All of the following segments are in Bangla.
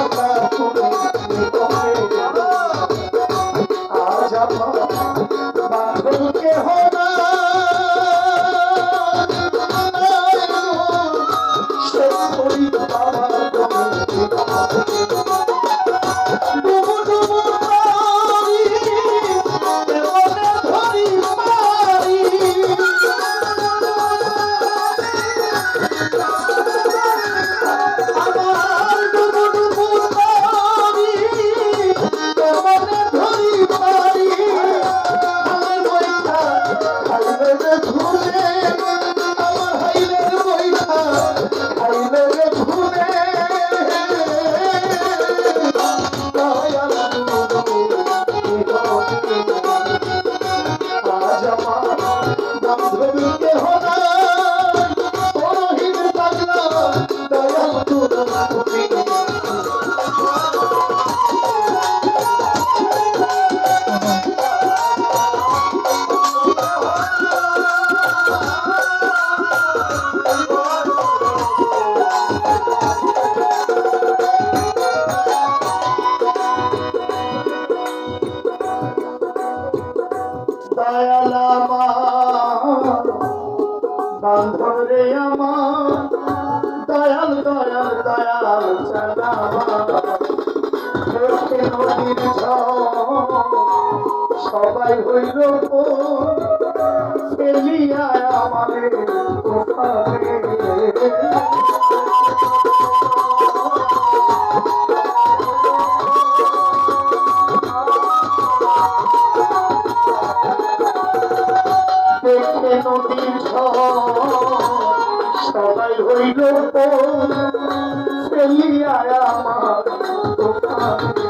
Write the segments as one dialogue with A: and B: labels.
A: Papa. বান্ধব রে আমার দয়াল দয়াল দয়াল চালামা নদীর সবাই হইল ফেলিয়া আমাদের ফেলিয়া আমার ওখানে কোথায়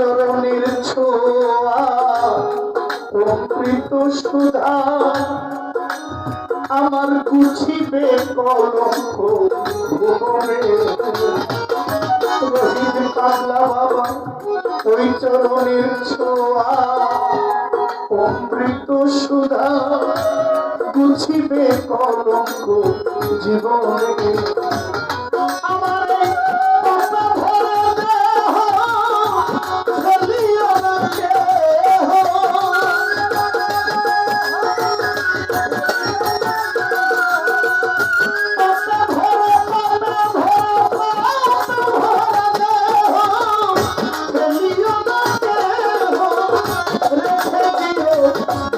A: চরণের ছোঁয়া অমৃত সুধা। আমার গুছিবে কলঙ্ক ভুবনে রহিত পাগলা বাবা, ওই চরণের ছোঁয়া। অমৃত সুধা গুছিবে কলঙ্ক জীবনে। আমার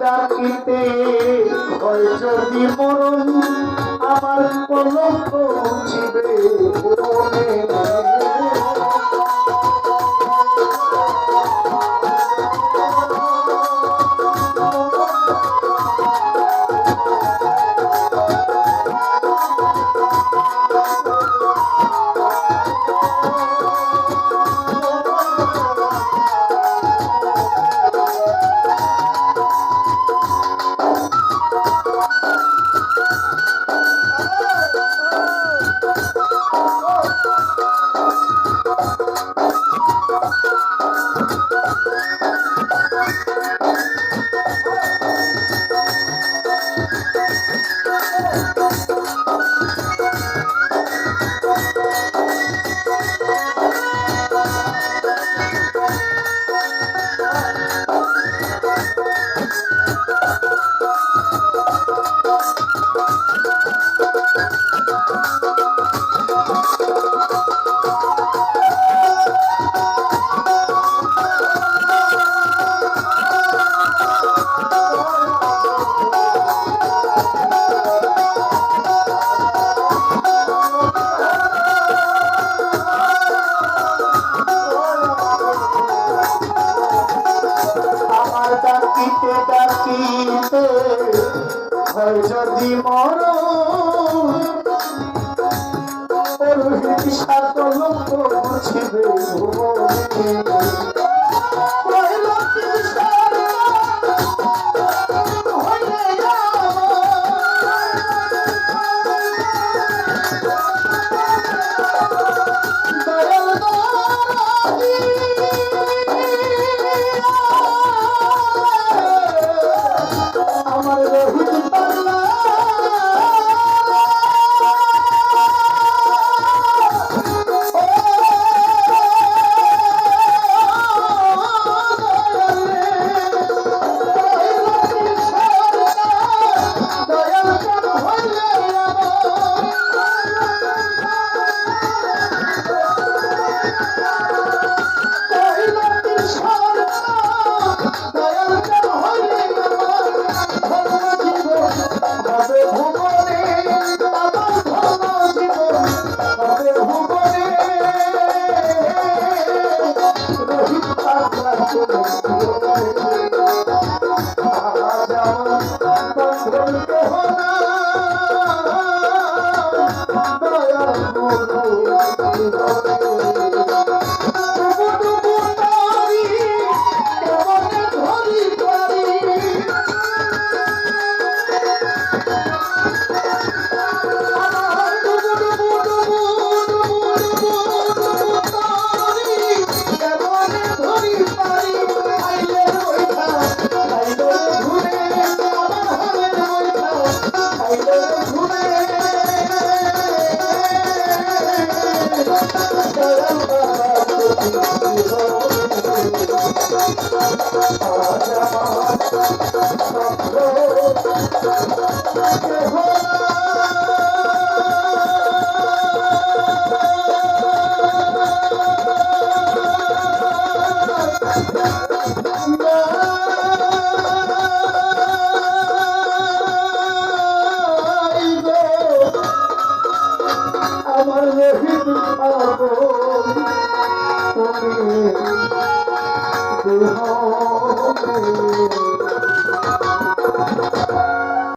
A: ডাকিতে হয় যদি মরণ আমার কোনো পৌঁছিবে Thank you. যদি মর রোহিত সকল বুঝিবে ভুবনে